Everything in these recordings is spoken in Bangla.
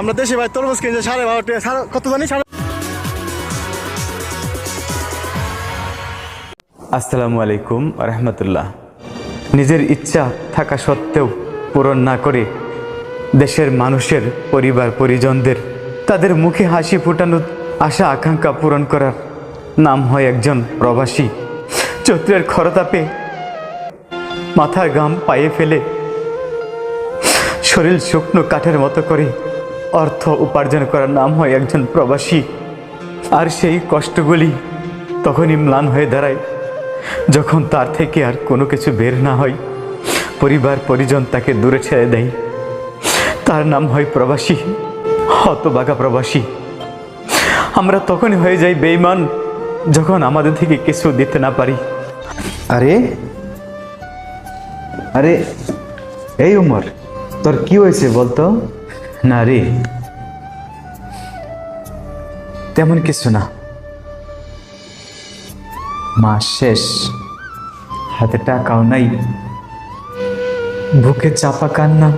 আমরা দেশে ভাই তরমুজ কিনছে, সাড়ে বারো টাকা কত জানি? আসসালামু আলাইকুম রহমতুল্লাহ। নিজের ইচ্ছা থাকা সত্ত্বেও পূরণ না করে দেশের মানুষের পরিবার, পরিজনদের, তাদের মুখে হাসি ফোটানোর আশা, আকাঙ্ক্ষা পূরণ করার নাম হয় একজন প্রবাসী। চৈত্রের খরতাপে মাথার গাম পায়ে ফেলে শরীর শুকনো কাঠের মতো করে অর্থ উপার্জন করার নাম হয় একজন প্রবাসী। আর সেই কষ্টগুলি তখনই ম্লান হয়ে দাঁড়ায়। যখন তার থেকে আর কোনো কিছু বের না হয়, পরিবার পরিজন তাকে দূরে ছেড়ে দেয়। তার নাম হয় প্রবাসী, হতবাগা প্রবাসী। আমরা তখনই হয়ে যাই বেইমান যখন আমাদের থেকে কিছু দিতে না পারি। আরে আরে, এই উমর, তোর কি হয়েছে বলতো? না রে। তেমন কিছু না। মাস শেষ। হাতে টাকাও নাই। বুকে চাপা কান্না।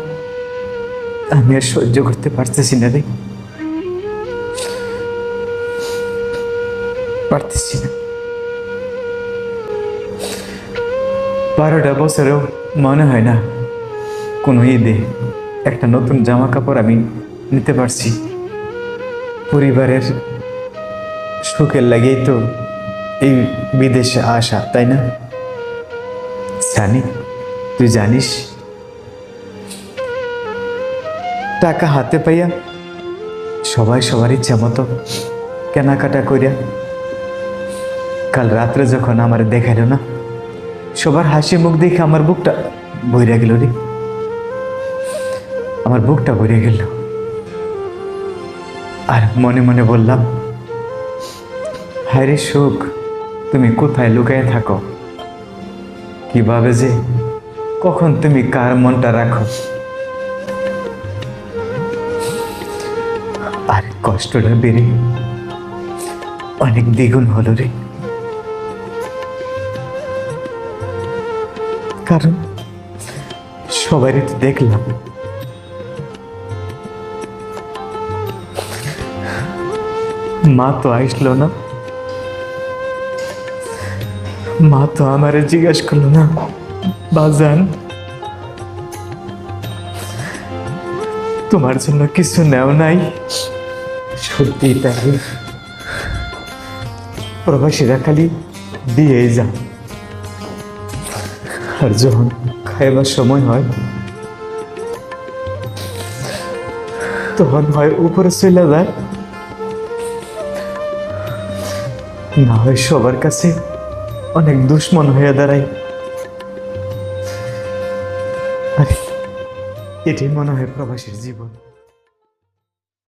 আমি আর সহ্য করতে পারতেছি না রে। পারতেছি না। বারোটা বছরেও মনে হয় না কোনো ঈদে একটা নতুন জামা কাপড় আমি নিতে পারছি। পরিবারের সুখের লাগেই তো এই বিদেশে আসা, তাই না? জানি তুই জানিস? টাকা হাতে পাইয়া সবাই সবার ইচ্ছা মতো কেনাকাটা করিয়া কাল রাত্রে যখন আমার দেখাইল না, সবার হাসি মুখ দেখে আমার বুকটা বইরা গেল রে। আমার বুকটা ভরে গেল। আর মনে মনে বললাম, হায়রে সুখ, তুমি কোথায় লুকায় থাকো? কীভাবে যে, কখন তুমি কার মনটা রাখো? আর কষ্টটা বেড়ে অনেক দ্বিগুণ হলো রে। কারণ সবারই তো দেখলাম মা তো আসলো না। মা তো আমারে জিজ্ঞাসা করল, না, বাজান, তোমার জন্য কিছু নেও নাই? সত্যি তাই। প্রবাসীরা খালি দিয়ে যান। আর যখন খাইবার সময় হয়, তখন হয় উপরে চলে যায়। না হয় সবার কাছে অনেক দুশ্মন হয়ে দাঁড়াই এটি মনে হয় প্রবাসীর জীবন।